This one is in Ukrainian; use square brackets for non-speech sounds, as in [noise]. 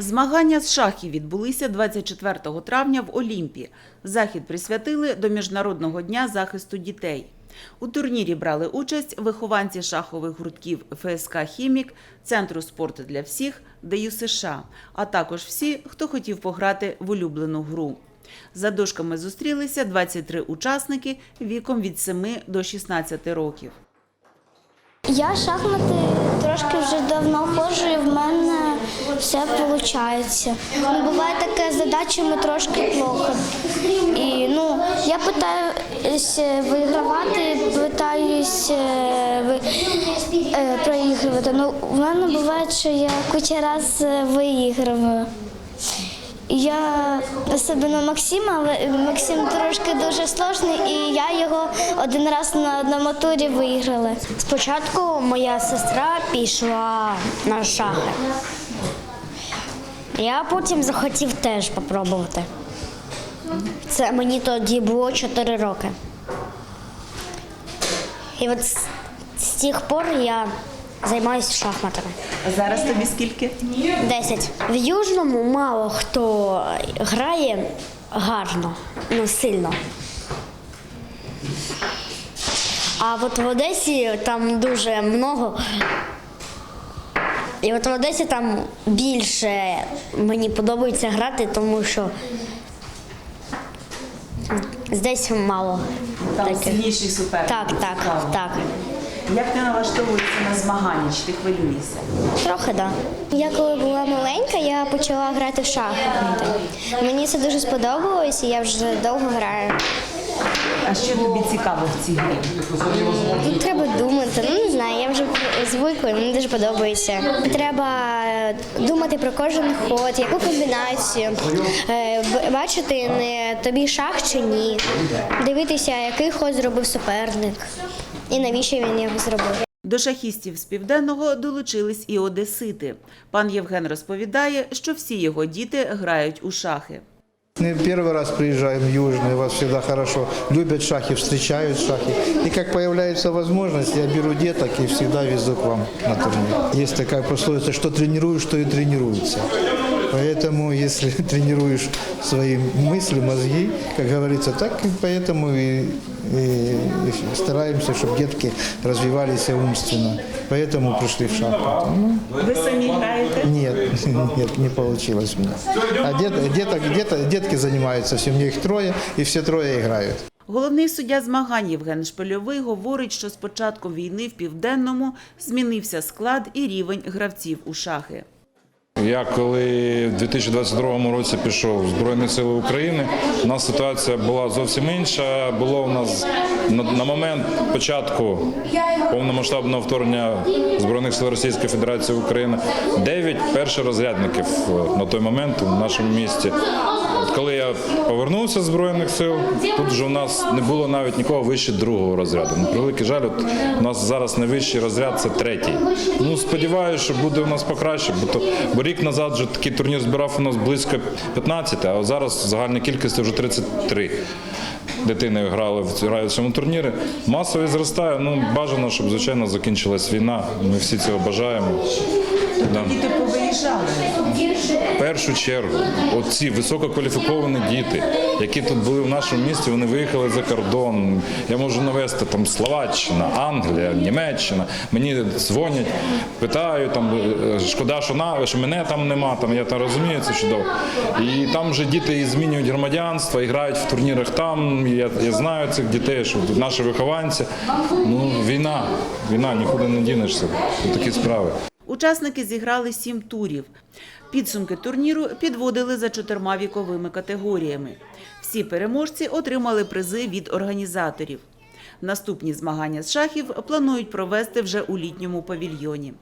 Змагання з шахів відбулися 24 травня в Олімпі. Захід присвятили до Міжнародного дня захисту дітей. У турнірі брали участь вихованці шахових гуртків ФСК Хімік, Центру спорту для всіх, ДЮ США, а також всі, хто хотів пограти в улюблену гру. За дошками зустрілися 23 учасники віком від 7 до 16 років. Я шахмати трошки вже давно ходжу, і в мене все виходить. Ну, буває таке задача, ми трошки плохо. І ну, я питаюся вигравати, питаюся ви, е, проігрувати. Ну, в мене буває, що я куча раз е, виіграю. Я особливо Максима, але Максим трошки дуже сложний, і я його один раз на одному турі виграла. Спочатку моя сестра пішла на шахи. Я потім захотів теж спробувати. Це мені тоді було 4 роки. І от з, тих пор я займаюся шахматами. А зараз тобі скільки? 10. В Южному мало хто грає гарно, ну сильно. А от в Одесі там дуже много. І от в Одесі там більше мені подобається грати, тому що здесь мало. Там таких. сильніший суперник. Так, так, так. Як ти налаштовуєшся на змагання? Чи ти хвилюєшся? Трохи так. Да. Я коли була маленька, я почала грати в шахмати. Мені це дуже сподобалось, і я вже довго граю. А що тобі цікаво в цій грі? Ну, треба думати. Ну не знаю, я вже звикла, мені дуже подобається. Треба думати про кожен ход, яку комбінацію, е, бачити не тобі шах чи ні, дивитися, який ход зробив суперник і навіщо він його зробив. До шахістів з південного долучились і одесити. Пан Євген розповідає, що всі його діти грають у шахи. Мы первый раз приезжаем в Южный, вас всегда хорошо любят шахи, встречают шахи. И как появляется возможность, я беру деток и всегда везу к вам на турнир. Есть такая пословица, что тренируешь, то и [laughs] тренируется. Поэтому, если тренируешь свои мысли, мозги, как говорится, так и поэтому и, и- и стараемся, чтобы детки развивались умственно. Поэтому пришли в шахматы. Ну, Ви самі граєте? нет, [laughs] нет, не получилось у меня. А дет- деток, дет- детки занимаются, все, у меня их трое, и все трое играют. Головний суддя змагань Євген Шпильовий говорить, що з початком війни в південному змінився склад і рівень гравців у шахи. Я коли в 2022 році пішов в Збройні Сили України, у нас ситуація була зовсім інша. Було у нас на, момент початку повномасштабного вторгнення Збройних сил Російської Федерації України Україну 9 першорозрядників е, на той момент у нашому місті. Коли я повернувся з Збройних сил, тут вже у нас не було навіть нікого вище другого розряду. На превеликий жаль, от у нас зараз найвищий розряд це третій. Ну сподіваюся, що буде у нас покраще, бо то бо рік назад вже такий турнір збирав у нас близько 15, а зараз загальна кількість вже 33 дитини грали в цьому турнірі. Масовість зростає. Ну бажано, щоб звичайно закінчилась війна. Ми всі цього бажаємо. Да. Діти повиїжджали. В першу чергу, оці висококваліфіковані діти, які тут були в нашому місті, вони виїхали за кордон. Я можу навести там Словаччина, Англія, Німеччина. Мені дзвонять, питають там, е, шкода, що на що мене там нема. Там я там розумію це чудово. І там вже діти і змінюють громадянство, і грають в турнірах там. Я, я знаю цих дітей, що наші вихованці. Ну війна, війна, нікуди не дінешся. Такі справи. Учасники зіграли сім турів. Підсумки турніру підводили за чотирма віковими категоріями. Всі переможці отримали призи від організаторів. Наступні змагання з шахів планують провести вже у літньому павільйоні.